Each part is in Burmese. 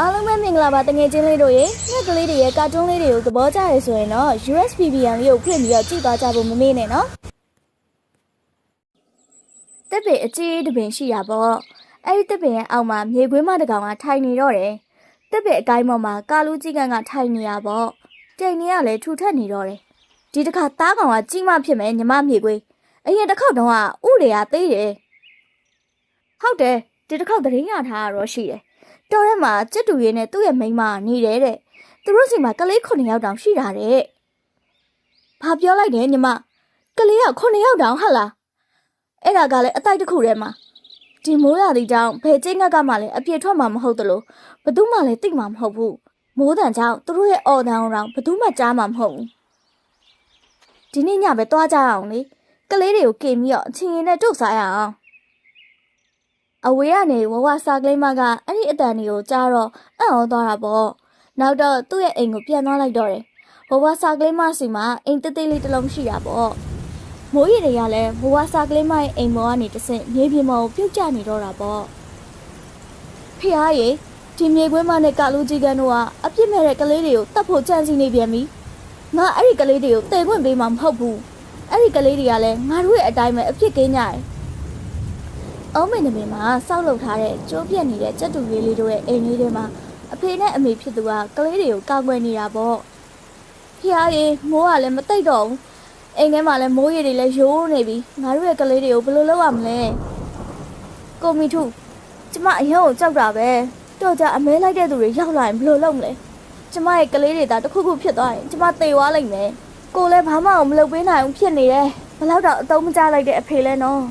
အားလုံးပဲမင်္ဂလာပါတငယ်ချင်းလေးတို့ရေငှက်ကလေးတွေရဲ့ကာတွန်းလေးတွေကိုသဘောကျရဆိုရင်တော့ USBBN လေးကိုဖွင့်ပြီးတော့ကြည့်သွားကြဖို့မမေ့နဲ့နော်တက်ပင်အကြီးတပင်ရှိတာပေါ့အဲ့ဒီတက်ပင်ရဲ့အောက်မှာမြေခွေးမတစ်ကောင်ကထိုင်နေတော့တယ်တက်ပင်အကိုင်းပေါ်မှာကာလူကြီးကန်ကထိုင်နေရပေါ့တိန်နေရလဲထူထက်နေတော့တယ်ဒီတစ်ခါသားကောင်ကကြီးမဖြစ်မယ်ညီမမြေခွေးအရင်တစ်ခေါက်တုန်းကဥတွေကသေးတယ်ဟုတ်တယ်ဒီတစ်ခေါက်သတင်းရထားရတော့ရှိတယ် တော်ထဲမှာကြက်တူရဲနဲ့သူ့ရဲ့မိန်းမကနေတယ်တဲ့သူတို့စီမှာကလေး9ယောက်တောင်ရှိတာတဲ့ဘာပြောလိုက်တယ်ညီမကလေးက9ယောက်တောင်ဟာလားအဲ့ဒါကလည်းအတိုက်တစ်ခုထဲမှာဒီမိုးရသည့်ကြောင့်ဘယ်ကျင်းငက်ကမှလည်းအပြစ်ထွက်မှာမဟုတ်သလိုဘသူမှလည်းသိမှာမဟုတ်ဘူးမိုးတန်ကြောင့်သူတို့ရဲ့အော်တန်အောင်ဘသူမှကြားမှာမဟုတ်ဘူးဒီနေ့ညပဲတွားကြအောင်လေကလေးတွေကိုကင်ပြီးတော့အချင်းရင်နဲ့တုတ်စားရအောင် အဝေးကနေဝဝစာကလေးမကအဲ့ဒီအတန်တွေကိုကြားတော့အံ့ဩသွားတာပေါ့နောက်တော့သူ့ရဲ့အိမ်ကိုပြန်သွားလိုက်တော့တယ်ဝဝစာကလေးမစီမှာအိမ်တသေးလေးတစ်လုံးရှိတာပေါ့မိုးရီတွေကလည်းဝဝစာကလေးမရဲ့အိမ်ပေါ်ကနေတဆင့်မြေပြင်ပေါ်ကိုပြုတ်ကျနေတော့တာပေါ့ဖေဟာရေဒီမြေခွေးမနဲ့ကလူကြီးကန်တို့ကအပြစ်မဲ့တဲ့ကလေးတွေကိုတတ်ဖို့ကြံစီနေပြန်ပြီငါအဲ့ဒီကလေးတွေကိုတေခွင့်ပေးမှာမဟုတ်ဘူးအဲ့ဒီကလေးတွေကလည်းငါတို့ရဲ့အတိုင်းပဲအပြစ်ကင်းကြတယ် အုံးမင်းသမီးမှာစောက်လုပ်ထားတဲ့ကျိုးပြက်နေတဲ့ကြက်တူလေးလေးတို့ရဲ့အိမ်လေးထဲမှာအဖေနဲ့အမေဖြစ်သူကကလေးတွေကိုကောက်ွယ်နေတာပေါ့ဖျားရီမိုးကလည်းမတိတ်တော့ဘူးအိမ်ထဲမှာလည်းမိုးရေတွေလည်းရိုးနေပြီငါတို့ရဲ့ကလေးတွေကိုဘယ်လိုလုပ်ရမလဲကိုမီထုကျမအရင်ကိုကြောက်တာပဲတော့ကြအမဲလိုက်တဲ့သူတွေရောက်လာရင်ဘယ်လိုလုပ်မလဲကျမရဲ့ကလေးတွေသာတစ်ခုခုဖြစ်သွားရင်ကျမသေသွားလိမ့်မယ်ကိုလည်းဘာမှမလုပ်ပေးနိုင်ဘူးဖြစ်နေတယ်ဘယ်တော့တော့အသုံးမကျလိုက်တဲ့အဖေလဲနော်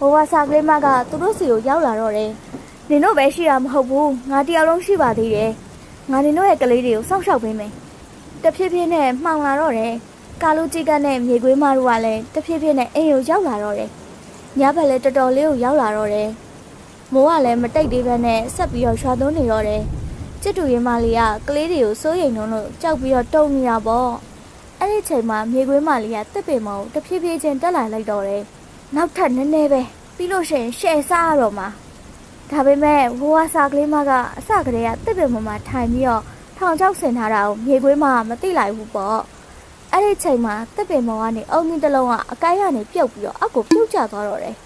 ဘဝစာကလေးမကသူတို့စီကိုရောက်လာတော့တယ်။နင်တို့ပဲရှိတာမဟုတ်ဘူး။ငါတယောက်လုံးရှိပါသေးတယ်။ငါနင်တို့ရဲ့ကလေးတွေကိုစောင့်ရှောက်ပေးမယ်။တဖြည်းဖြည်းနဲ့မှောင်လာတော့တယ်။ကာလူကြီးကနဲ့မြေခွေးမတို့ကလည်းတဖြည်းဖြည်းနဲ့အိမ်ကိုရောက်လာတော့တယ်။ညဘက်လည်းတော်တော်လေးကိုရောက်လာတော့တယ်။မိုးကလည်းမတိတ်သေးဘဲနဲ့ဆက်ပြီးတော့ရွာသွန်းနေတော့တယ်။ချစ်တူရင်မလေးကကလေးတွေကိုစိုးရိမ်လုံးလို့ကြောက်ပြီးတော့တုံနေတာပေါ့။အဲ့ဒီချိန်မှာမြေခွေးမလေးကတစ်ပင်မောင်တဖြည်းဖြည်းချင်းတက်လာလိုက်တော့တယ်။ နောက်ထပ်နည်းနည်းပဲပြီးလို့ရှိရင်ရှယ်စားရတော့မှာဒါပေမဲ့ဘဝစာကလေးမကအစကတည်းကတစ်ပင်ပေါ်မှာထိုင်ပြီးတော့ထောင်ချောက်ဆင်ထားတာကိုမြေခွေးမကမသိလိုက်ဘူးပေါ့အဲ့ဒီချိန်မှာတစ်ပင်ပေါ်ကနေအုံကြီးတစ်လုံးကအကိုင်းကနေပြုတ်ပြီးတော့အောက်ကိုပြုတ်ကျသွားတော့တယ်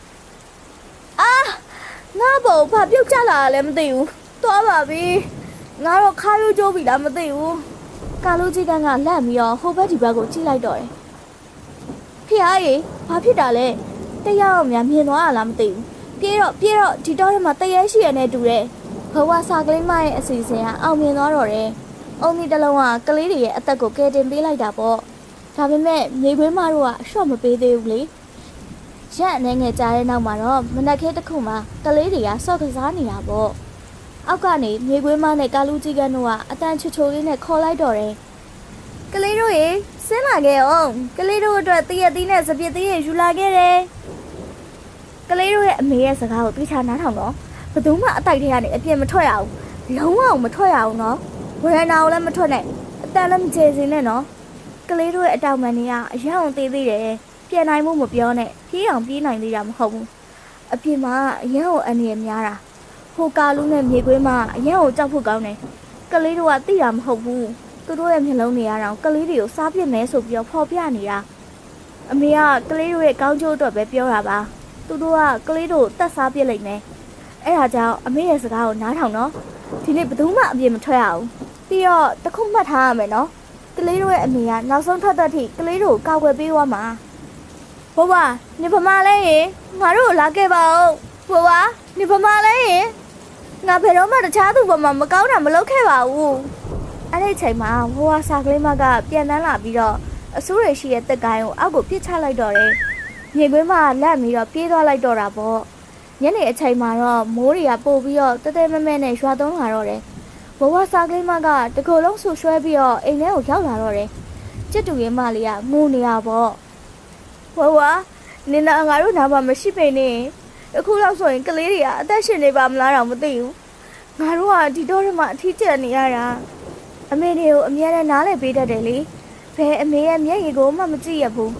အာငါဘောဘာပြုတ်ကျလာတာလည်းမသိဘူးသွားပါပြီငါတော့ခါရိုးကျိုးပြီလားမသိဘူးကာလူကြီးကန်းကလန့်ပြီးတော့ဟိုဘက်ဒီဘက်ကိုကြည့်လိုက်တော့တယ်ဖေအားရေဘာဖြစ်တာလဲ တရားအောင်များမြင်သွားရလားမသိဘူးပြေတော့ပြေတော့ဒီတော့ထဲမှာတရဲရှိရတဲ့တူတယ်ဘဝစာကလေးမရဲ့အစီအစဉ်ကအောင်မြင်သွားတော့တယ်အုံဒီတစ်လုံးကကလေးတွေရဲ့အသက်ကိုကယ်တင်ပေးလိုက်တာပေါ့ဒါပေမဲ့မြေခွေးမတို့ကအရှော့မပေးသေးဘူးလေရက်အနေငယ်ကြားတဲ့နောက်မှာတော့မနက်ခင်းတစ်ခုမှာကလေးတွေကဆော့ကစားနေတာပေါ့အောက်ကနေမြေခွေးမနဲ့ကာလူကြီးကန်တို့ကအတန်ချွချိုလေးနဲ့ခေါ်လိုက်တော့တယ်ကလေးတို့ရေ ဆင်းလာခဲ့အောင်ကလေးတို့အတွက်တည့်ရသီးနဲ့စပြစ်သီးရေယူလာခဲ့တယ်ကလေးတို့ရဲ့အမေရဲ့စကားကိုသိချာနားထောင်တော့ဘယ်သူမှအတိုက်ထဲကနေအပြစ်မထွက်ရအောင်လုံးဝမထွက်ရအောင်နော်ဝရနာကိုလည်းမထွက်နဲ့အတန်လည်းမကျေစင်နဲ့နော်ကလေးတို့ရဲ့အတောင်ပံတွေကအရန်အောင်သေးသေးတယ်ပြန်နိုင်မှုမပြောနဲ့ပြေးအောင်ပြေးနိုင်သေးတာမဟုတ်ဘူးအပြင်မှာအရန်ကိုအနေရများတာဟိုကာလူနဲ့မြေခွေးမအရန်ကိုကြောက်ဖို့ကောင်းတယ်ကလေးတို့ကသိတာမဟုတ်ဘူး သူတို့ရဲ့မျက်လုံးတွေကတော့ကလေးတွေကိုစားပြစ်မယ်ဆိုပြီးတော့ဖော်ပြနေတာအမေကကလေးတို့ရဲ့ကောင်းကျိုးအတွက်ပဲပြောတာပါသူတို့ကကလေးတို့တတ်စားပြစ်လိုက်မယ်အဲ့ဒါကြောင့်အမေရဲ့စကားကိုနားထောင်နော်ဒီနေ့ဘယ်သူမှအပြစ်မထွက်ရအောင်ပြီးတော့တစ်ခုမှတ်ထားရမယ်နော်ကလေးတို့ရဲ့အမေကနောက်ဆုံးထွက်သက်ထိကလေးတို့ကိုကာကွယ်ပေးသွားမှာဘဝနေဗမာလဲရေငါတို့ကိုလာခဲ့ပါဦးဘဝနေဗမာလဲရေငါဘယ်တော့မှတခြားသူပေါ်မှာမကောင်းတာမလုပ်ခဲ့ပါဘူး အဲ့ဒီအချိန်မှာဘဝစာကလေးမကပြန်တန်းလာပြီးတော့အဆိုးရရှိတဲ့တက်ကိုင်းကိုအောက်ကိုပစ်ချလိုက်တော့တယ်။မြေခွေးမလက်ပြီးတော့ပြေးသွားလိုက်တော့တာပေါ့။ညနေအချိန်မှာတော့မိုးတွေကပို့ပြီးတော့တဲတဲမဲမဲနဲ့ရွာသွန်းလာတော့တယ်။ဘဝစာကလေးမကတကူလုံးဆူဆွဲပြီးတော့အိမ်ထဲကိုရောက်လာတော့တယ်။စစ်တူရင်မလေးကငိုနေတာပေါ့။ဘဝနင်နာငါတို့နာမှာမရှိပေနဲ့အခုလောက်ဆိုရင်ကလေးတွေကအသက်ရှင်နေပါမလားတော့မသိဘူး။ငါတို့ကဒီတော့ထဲမှာအထီးကျန်နေရတာ။ အမေတွေကိုအမြဲတမ်းနားလည်ပေးတတ်တယ်လေဘယ်အမေရဲ့မျက်ရည်ကိုမှမကြည့်ရဘူး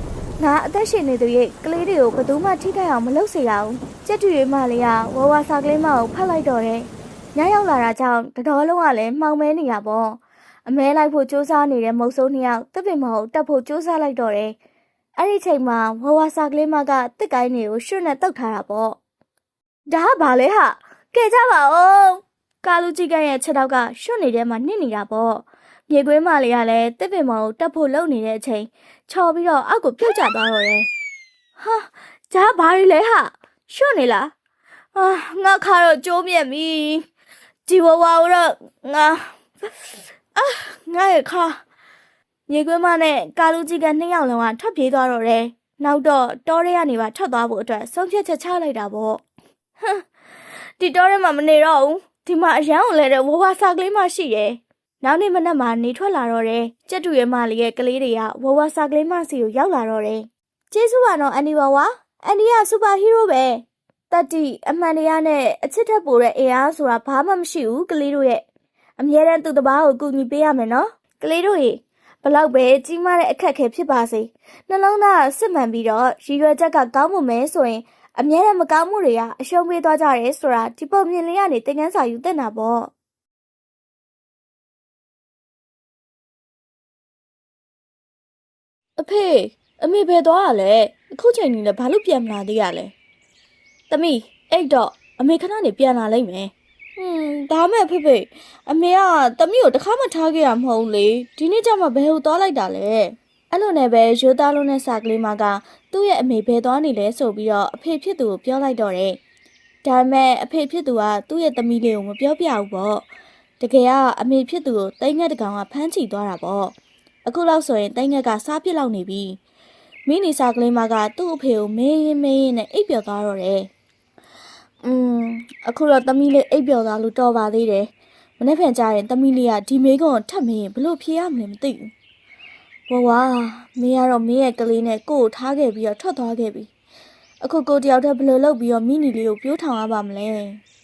ငါအသက်ရှင်နေသူရဲ့ကလေးတွေကိုဘယ်သူမှထိခိုက်အောင်မလုပ်စေရဘူးကြက်တူရွေးမလေးကဝဝစာကလေးမကိုဖတ်လိုက်တော့တယ်ညရောက်လာတာကြောင့်တတော်လုံးကလည်းမှောင်မဲနေရပေါ့အမဲလိုက်ဖို့စူးစမ်းနေတဲ့မုတ်ဆိုးနှစ်ယောက်တစ်ပင်မဟုတ်တက်ဖို့စူးစမ်းလိုက်တော့တယ်အဲ့ဒီချိန်မှာဝဝစာကလေးမကတစ်ကိုင်းတွေကိုရွှွတ်နဲ့တုတ်ထားတာပေါ့ဒါကဘာလဲဟာကဲကြပါဦး ကာလူကြီးကရဲ့ခြေထောက်ကရွှွတ်နေတဲ့မှာနစ်နေတာပေါ့မြေကွင်းမလေးကလည်းတစ်ပင်မဟုတ်တက်ဖို့လုံနေတဲ့အချိန်ချော်ပြီးတော့အောက်ကိုပြုတ်ကျသွားတော့တယ်ဟာဒါကဘာလဲဟာရွှွတ်နေလားအာငါခါတော့ကျိုးမြက်ပြီဒီဝဝကိုတော့ငါအာငါရဲ့ခါမြေကွင်းမနဲ့ကာလူကြီးကနှစ်ယောက်လုံးကထွက်ပြေးသွားတော့တယ်နောက်တော့တောထဲကနေပါထွက်သွားဖို့အတွက်ဆုံးဖြတ်ချက်ချလိုက်တာပေါ့ဟမ်ဒီတောထဲမှာမနေတော့ဘူး ဒီမှာအရန်ကိုလဲတဲ့ဝဝစာကလေးမှရှိတယ်နောက်နေ့မနက်မှာနေထွက်လာတော့တယ်ကျက်တူရဲ့မလေးရဲ့ကလေးတွေကဝဝစာကလေးမစီကိုရောက်လာတော့တယ်ကျေးဇူးပါတော့အန်ဒီဝဝအန်ဒီကစူပါဟီးရိုးပဲတတ္တိအမှန်တရားနဲ့အချစ်ထက်ပိုတဲ့အင်အားဆိုတာဘာမှမရှိဘူးကလေးတို့ရဲ့အမြဲတမ်းသူ့တပားကိုကူညီပေးရမယ်နော်ကလေးတို့ရေဘလောက်ပဲကြီးမားတဲ့အခက်အခဲဖြစ်ပါစေနှလုံးသားကစစ်မှန်ပြီးတော့ရည်ရွယ်ချက်ကကောင်းမှုမဲဆိုရင် အမြဲတမ်းမကောင်းမှုတွေကအရှုံးပေးသွားကြတယ်ဆိုတာဒီပုံမြင်လေးကနေသင်ခန်းစာယူသင့်တာပေါ့အဖေအမေဘယ်သွားရလဲအခုချိန်ကြီးလည်းဘာလို့ပြန်မလာသေးရလဲ။သမီးအဲ့တော့အမေခဏနေပြန်လာလိမ့်မယ်။ဟွန်းဒါမဲ့ဖေဖေအမေကသမီးကိုတခါမှထားခဲ့ရမဟုတ်ဘူးလေ။ဒီနေ့ကျမှဘယ်ကိုသွားလိုက်တာလဲ။ အဲ့လိုနဲ့ပဲရိုးသားလုံးနဲ့စာကလေးမကသူ့ရဲ့အမေဘယ်သွားနေလဲဆိုပြီးတော့အဖေဖြစ်သူကိုပြောလိုက်တော့တယ်။ဒါမဲ့အဖေဖြစ်သူကသူ့ရဲ့သမီးလေးကိုမပြောပြဘူးပေါ့။တကယ်ကအမေဖြစ်သူကိုတိတ်ငက်တကောင်ကဖမ်းချီသွားတာပေါ့။အခုလောက်ဆိုရင်တိတ်ငက်ကစားပြစ်လောက်နေပြီ။မိနီစာကလေးမကသူ့အဖေကိုမေးရင်မေးရင်နဲ့အိပ်ပျော်သွားတော့တယ်။อืมအခုတော့သမီးလေးအိပ်ပျော်သွားလို့တော်ပါသေးတယ်။မနေ့ဖန်ကြရင်သမီးလေးကဒီမေးခွန်းကိုထပ်မင်းရင်ဘလို့ဖြေရမလဲမသိဘူး။ ဝဝမင်းကတော့မင်းရဲ့ကလေးနဲ့ကို့ကိုထားခဲ့ပြီးတော့ထွက်သွားခဲ့ပြီ။အခုကိုတယောက်တည်းဘလို့လုပ်ပြီးတော့မိနီလေးကိုပြိုးထောင်ရပါမလဲ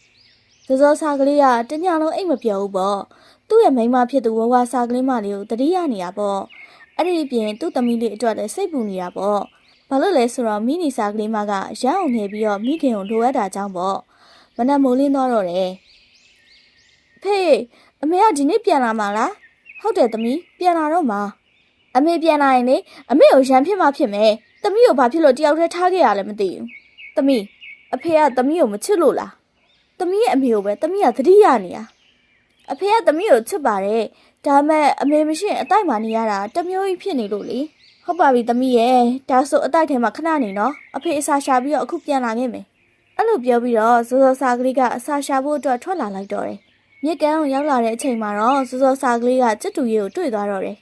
။စောစောစားကလေးကတညလုံးအိပ်မပြောဘူးပေါ့။သူ့ရဲ့မိန်းမဖြစ်သူဝဝစားကလေးမလေးကိုတတိယနေရပေါ့။အဲ့ဒီအပြင်သူ့သမီးလေးအတွက်လည်းစိတ်ပူနေတာပေါ့။ဘာလို့လဲဆိုတော့မိနီစာကလေးမကရမ်းအောင်နေပြီးတော့မိခင်ကိုလိုအပ်တာကြောင့်ပေါ့မနက်မိုးလင်းတော့တော့တယ်ဖေအမေကဒီနေ့ပြန်လာမှာလားဟုတ်တယ်သမီးပြန်လာတော့မှာ အမေပြန်လာရင်လေအမေကိုရမ်းဖြစ်မှဖြစ်မယ်သမီးကိုဘာဖြစ်လို့တယောက်တည်းထားခဲ့ရလဲမသိဘူးသမီးအဖေကသမီးကိုမချစ်လို့လားသမီးရဲ့အမေကိုပဲသမီးကသတိရနေရအဖေကသမီးကိုချစ်ပါတယ်ဒါမဲ့အမေမရှိရင်အတိုက်မှနေရတာတစ်မျိုးကြီးဖြစ်နေလို့လေဟုတ်ပါပြီသမီးရဲ့ဒါဆိုအတိုက်ထဲမှာခဏနေနော်အဖေအစာရှာပြီးတော့အခုပြန်လာခဲ့မယ်အဲ့လိုပြောပြီးတော့ဇောဇောစာကလေးကအစာရှာဖို့အတွက်ထွက်လာလိုက်တော့တယ်မြစ်ကမ်းကိုရောက်လာတဲ့အချိန်မှာတော့ဇောဇောစာကလေးကကြက်တူရီကိုတွေ့သွားတော့တယ်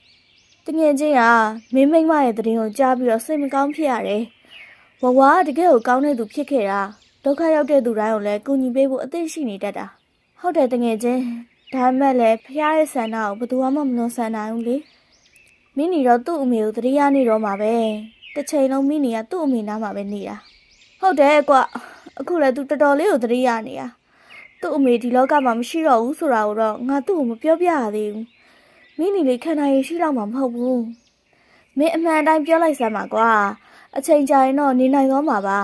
တငယ်ချင်းကမင်းမိမရဲ့တရင်ကိုကြားပြီးတော့စိတ်မကောင်းဖြစ်ရတယ်ဝဝကတကယ်ကိုကောင်းတဲ့သူဖြစ်ခဲ့တာဒုက္ခရောက်တဲ့သူတိုင်းကိုလည်းကူညီပေးဖို့အသင့်ရှိနေတတ်တာဟုတ်တယ်တငယ်ချင်းဒါမှမဲ့လည်းဖះရဲ့ဆန္ဒကိုဘယ်သူမှမလွန်ဆန်နိုင်ဘူးလေမင်းနီတော့သူ့အမေကိုသတိရနေတော့မှာပဲတစ်ချိန်လုံးမင်းနီကသူ့အမေနားမှာပဲနေတာဟုတ်တယ်ကွအခုလည်းသူတော်တော်လေးကိုသတိရနေတာသူ့အမေဒီလောကမှာမရှိတော့ဘူးဆိုတာကိုတော့ငါသူ့ကိုမပြောပြရသေးဘူး မင်းနီလေးခန္ဓာရည်ရှိတော့မှာမဟုတ်ဘူးမင်းအမှန်အတိုင်းပြောလိုက်စမ်းပါကွာအချိန်ကြာရင်တော့နေနိုင်တော့မှာပါ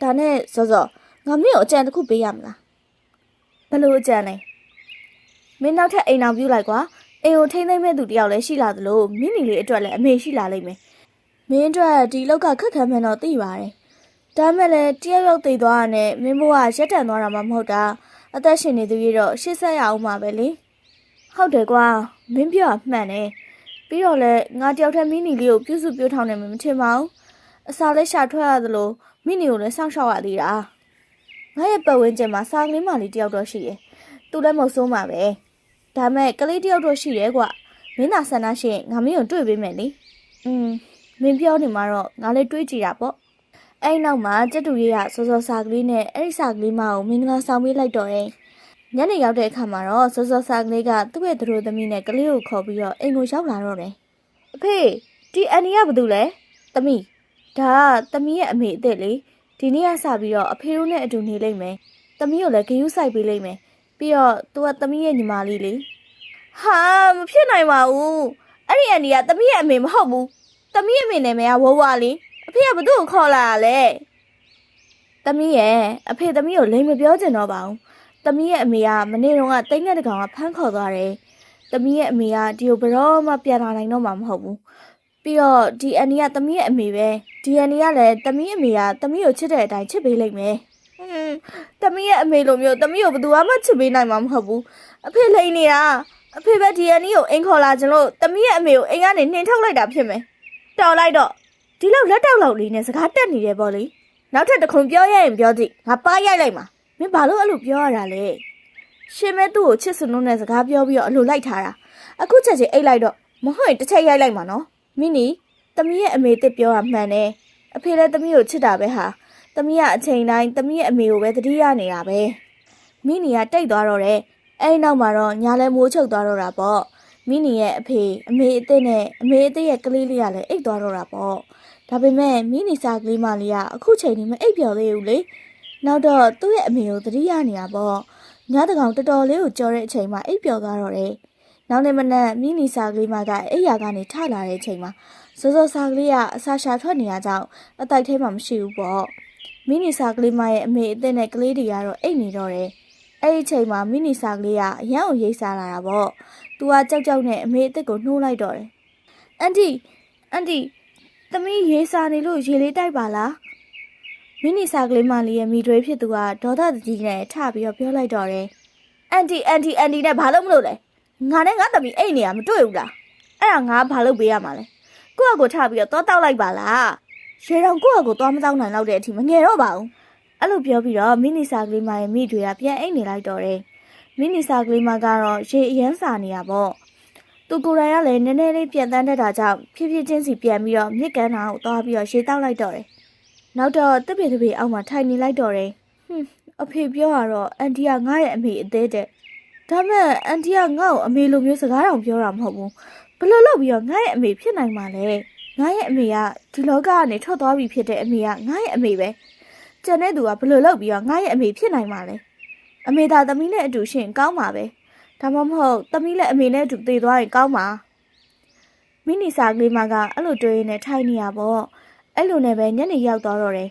ဒါနဲ့စောစောငါမင်းကိုအကြံတစ်ခုပေးရမလားဘယ်လိုအကြံလဲမင်းနောက်ထပ်အိမ်အောင်ပြုတ်လိုက်ကွာအိမ်ကိုထိမ့်သိမ့်မဲ့သူတယောက်လည်းရှိလာသလိုမိနီလေးအတွက်လည်းအမေရှိလာလိမ့်မယ်။မင်းအတွက်ဒီလောက်ကခက်ခဲမှန်းတော့သိပါတယ်။ဒါမဲ့လည်းတယောက်ယောက်သိသွားတာနဲ့မင်းဘဝရက်တန်သွားတာမှမဟုတ်တာအသက်ရှင်နေသူကြီးတော့ရှေ့ဆက်ရအောင်ပါပဲလေ။ဟုတ်တယ်ကွာ မင်းပြောတာမှန်တယ်။ပြီးတော့လည်းငါတယောက်တည်းမိနီလေးကိုပြုစုပြောထောင်နေမှမထင်ပါဘူး။အစာလေးရှာထွက်ရသလိုမိနီကိုလည်းစောင့်ရှောက်ရသေးတာ။ငါရဲ့ပတ်ဝန်းကျင်မှာစာကလေးမလေးတယောက်တော့ရှိတယ်။သူလည်းမဟုတ်ဆိုးမှာပဲ။ဒါမဲ့ကလေးတယောက်တော့ရှိတယ်ကွမင်းသာဆန္ဒရှိရင်ငါမင်းကိုတွေ့ပေးမယ်လေอืมမင်းပြောနေမှာတော့ငါလည်းတွေးကြည့်တာပေါ့အဲ့နောက်မှာကျက်တူရေးကစောစောစာကလေးနဲ့အဲ့ဒီစာကလေးမကိုမင်္ဂလာဆောင်ပေးလိုက်တော့တယ် ညနေရောက်တဲ့အခါမှာတော့စောစောစာကလေးကသူ့ရဲ့သူတို့သမီးနဲ့ကလေးကိုခေါ်ပြီးတော့အိမ်ကိုရောက်လာတော့တယ်အဖေဒီအန်နီကဘာလုပ်လဲသမီးဒါကသမီးရဲ့အမေအစ်စ်လေဒီနေ့ကစပြီးတော့အဖေတို့နဲ့အတူနေလိမ့်မယ်သမီးကိုလည်းဂယုစိုက်ပေးလိမ့်မယ်ပြီးတော့ तू ကသမီးရဲ့ညီမလေးလေဟာမဖြစ်နိုင်ပါဘူးအဲ့ဒီအန်ဒီကသမီးရဲ့အမေမဟုတ်ဘူးသမီးရဲ့အမေနာမည်ကဝဝလေးအဖေကဘသူ့ကိုခေါ်လာတာလဲသမီးရဲ့အဖေသမီးကိုလိမ်မပြောချင်တော့ပါဘူး သမီးရဲ့အမေကမနေ့တုန်းကတိတ်ငက်တကောင်ကဖမ်းခေါ်သွားတယ်သမီးရဲ့အမေကဒီကိုဘယ်တော့မှပြန်လာနိုင်တော့မှာမဟုတ်ဘူးပြီးတော့ဒီအန်ဒီကသမီးရဲ့အမေပဲဒီအန်ဒီကလည်းသမီးအမေကသမီးကိုချစ်တဲ့အတိုင်းချစ်ပေးလိမ့်မယ်ဟွန်းသမီးရဲ့အမေလိုမျိုးသမီးကိုဘယ်သူမှချစ်ပေးနိုင်မှာမဟုတ်ဘူးအဖေလိမ့်နေတာအဖေပဲဒီအန်ဒီကိုအိမ်ခေါ်လာခြင်းလို့သမီးရဲ့အမေကိုအိမ်ကနေနှင်ထုတ်လိုက်တာဖြစ်မယ်တော်လိုက်တော့ဒီလောက်လက်တောက်လောက်လေးနဲ့စကားတက်နေတယ်ပေါ့လေနောက်ထပ်တစ်ခုပြောရရင်ပြောကြည့်ငါပါရိုက်လိုက်မှာ မင်းဘာလို့အဲ့လိုပြောရတာလဲရှင်မဲသူ့ကိုချစ်စနုံးနဲ့စကားပြောပြီးတော့အလိုလိုက်ထားတာအခုချက်ချင်းအိတ်လိုက်တော့မဟုတ်ရင်တစ်ချက်ရိုက်လိုက်မှာနော်မိနီသမီးရဲ့အမေတစ်ပြောတာမှန်တယ်အဖေလည်းသမီးကိုချစ်တာပဲဟာသမီးကအချိန်တိုင်းသမီးရဲ့အမေကိုပဲတတိယနေတာပဲမိနီကတိတ်သွားတော့တယ်အဲ့ဒီနောက်မှာတော့ညာလဲမိုးချုပ်သွားတော့တာပေါ့မိနီရဲ့အဖေအမေအစ်စ်နဲ့အမေအစ်စ်ရဲ့ကလေးလေးကလည်းအိတ်သွားတော့တာပေါ့ဒါပေမဲ့မိနီစာကလေးမလေးကအခုချိန်นี้မအိပ်ပျော်သေးဘူးလေ နောက်တော့သူ့ရဲ့အမေကိုတတိယနေတာပေါ့ညတကောင်တော်တော်လေးကိုကြော်တဲ့အချိန်မှာအိပ်ပျော်သွားတော့တယ်။နောက်နေ့မနက်မိနီစာကလေးမကအိပ်ယာကနေထလာတဲ့အချိန်မှာစောစောစာကလေးကအစာရှာထွက်နေရကြောင်းအတိုက်ထဲမှာမရှိဘူးပေါ့။မိနီစာကလေးမရဲ့အမေအသက်နဲ့ကလေးတွေကတော့အိပ်နေတော့တယ်။အဲ့ဒီအချိန်မှာမိနီစာကလေးကအရန်ကိုရိတ်စားလာတာပေါ့။ "तू ကကြောက်ကြောက်နဲ့အမေအသက်ကိုနှိုးလိုက်တော့တယ်။အန်တီအန်တီသမီးရေးစားနေလို့ရေလေးတိုက်ပါလား။ မိနီစာကလေးမလေးရဲ့မိတွေဖြစ်သူကဒေါသတကြီးနဲ့ထပြီးတော့ပြောလိုက်တော့တယ်အန်တီအန်တီအန်တီနဲ့ဘာလို့မလုပ်လဲငါနဲ့ငါသမီးအိတ်နေရမတွေ့ဘူးလားအဲ့ဒါငါဘာလုပ်ပေးရမှာလဲကိုယ့်အကိုထပြီးတော့တောက်တောက်လိုက်ပါလားရေတောင်ကိုယ့်အကိုသွားမတောက်နိုင်တော့တဲ့အထိမငယ်တော့ပါဘူးအဲ့လိုပြောပြီးတော့မိနီစာကလေးမရဲ့မိတွေကပြန်အိတ်နေလိုက်တော့တယ်မိနီစာကလေးမကတော့ရေအရမ်းစာနေရပေါ့သူကိုယ်တိုင်ကလည်းနည်းနည်းလေးပြန်တန်းတတ်တာကြောင့်ဖြည်းဖြည်းချင်းစီပြန်ပြီးတော့မြစ်ကမ်းနာကိုသွားပြီးတော့ရေတောက်လိုက်တော့တယ် နောက်တော့တစ်ပေတစ်ပေအောက်မှာထိုင်နေလိုက်တော့တယ်ဟွန်းအဖေပြောရတော့အန်တီကငါ့ရဲ့အမေအသေးတဲ့ဒါမဲ့အန်တီကငါ့ကိုအမေလိုမျိုးစကားတောင်ပြောတာမဟုတ်ဘူးဘယ်လိုလုပ်ပြီးတော့ငါ့ရဲ့အမေဖြစ်နိုင်မှာလဲငါ့ရဲ့အမေကဒီလောကကနေထွက်သွားပြီဖြစ်တဲ့အမေကငါ့ရဲ့အမေပဲကျန်တဲ့သူကဘယ်လိုလုပ်ပြီးတော့ငါ့ရဲ့အမေဖြစ်နိုင်မှာလဲအမေသာသမီးနဲ့အတူရှင်ကောင်းပါပဲဒါမှမဟုတ်သမီးလည်းအမေနဲ့အတူတည်သွားရင်ကောင်းပါမိနီစာကလေးမကအဲ့လိုတွေးရင်းနဲ့ထိုင်နေရပေါ့ အဲ့လိုနဲ့ပဲညနေရောက်သွားတော့တယ်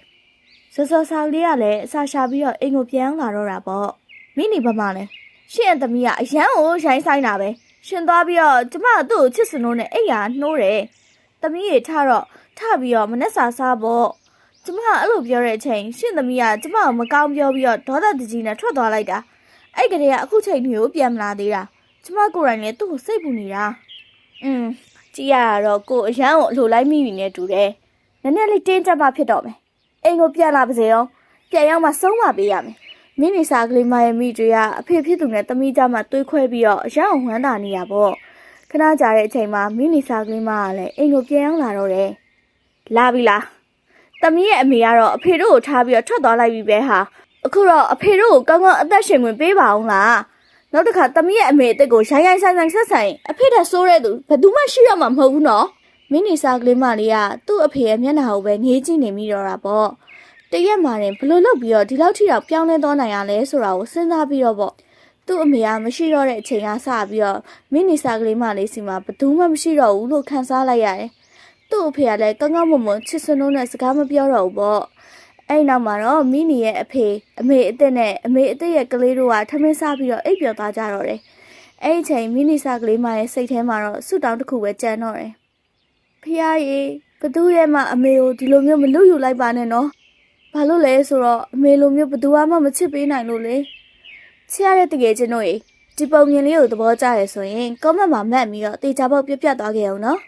စောစောစာကလေးကလည်းအစာရှာပြီးတော့အိမ်ကိုပြန်လာတော့တာပေါ့မိနီဘာမှလဲရှင်ရဲ့သမီးကအရန်ကိုရိုင်းဆိုင်တာပဲရှင်သွားပြီးတော့ကျမကသူ့ကိုချစ်စနိုးနဲ့အိယာနှိုးတယ်သမီးရေထတော့ထပြီးတော့မနဲ့စာစားပေါ့ကျမကအဲ့လိုပြောတဲ့အချိန်ရှင်သမီးကကျမကိုမကောင်းပြောပြီးတော့ဒေါသတကြီးနဲ့ထွက်သွားလိုက်တာအဲ့ကလေးကအခုချိန်မျိုးပြန်မလာသေးတာကျမကိုယ်တိုင်လည်းသူ့ကိုစိတ်ပူနေတာอืมကြည့်ရတော့ကိုအရန်ကိုအလိုလိုက်မိပြီနဲ့တူတယ် နည်းနည်းလေးတင်းကြပ်မှဖြစ်တော့မယ်အိမ်ကိုပြန်လာပါစေတော့ပြန်ရောက်မှဆုံးမပေးရမယ်မိမိစာကလေးမရဲ့မိတွေကအဖေဖြစ်သူနဲ့တမိကြမှာတွေးခွဲပြီးတော့အရန်အောင်ဝမ်းတာနေရပေါ့ခဏကြာတဲ့အချိန်မှာမိမိစာကလေးမကလည်းအိမ်ကိုပြန်ရောက်လာတော့တယ်လာပြီလားတမီးရဲ့အမေကတော့အဖေတို့ကိုထားပြီးတော့ထွက်သွားလိုက်ပြီပဲဟာအခုတော့အဖေတို့ကိုကောင်းကောင်းအသက်ရှင်ခွင့်ပေးပါအောင်လားနောက်တစ်ခါတမီးရဲ့အမေအစ်စ်ကိုရိုင်းရိုင်းဆိုင်ဆိုင်ဆက်ဆိုင်အဖေတက်ဆိုးတဲ့သူဘယ်သူမှရှိရမှာမဟုတ်ဘူးနော် မိနီစာကလေးမလေးကသူ့အဖေရဲ့မျက်နှာကိုပဲငေးကြည့်နေမိတော့တာပေါ့တရက်မှာတင်ဘလို့လုပ်ပြီးတော့ဒီလောက်ထိတော့ပြောင်းလဲသွားနိုင်ရလဲဆိုတာကိုစဉ်းစားပြီးတော့ပေါ့သူ့အမေကမရှိတော့တဲ့အချိန်ကစပြီးတော့မိနီစာကလေးမလေးစီမှာဘယ်သူမှမရှိတော့ဘူးလို့ခံစားလိုက်ရတယ်။သူ့အဖေကလည်းကောင်းကောင်းမွန်မွန်ချစ်စနုံးနဲ့စကားမပြောတော့ဘူးပေါ့။အဲ့နောက်မှာတော့မိနီရဲ့အဖေအမေအစ်စ်နဲ့အမေအစ်စ်ရဲ့ကလေးတို့ကထမင်းစားပြီးတော့အိပ်ပျော်သွားကြတော့တယ်။အဲ့ဒီအချိန်မိနီစာကလေးမရဲ့စိတ်ထဲမှာတော့ဆူတောင်းတစ်ခုပဲကြံတော့တယ်။ ဖះရေဘသူရဲ့မှအမေကိုဒီလိုမျိုးမလွတ်ယူလိုက်ပါနဲ့နော်။ဘာလို့လဲဆိုတော့အမေလိုမျိုးဘယ်သူမှမချစ်ပေးနိုင်လို့လေချစ်ရတဲ့တကယ်ချင်းတို့ရေဒီပုံမြင်လေးကိုသဘောကျရဆိုရင် comment မှာမှတ်ပြီးတော့တေချာပေါက်ပြပြသွားခဲ့အောင်နော်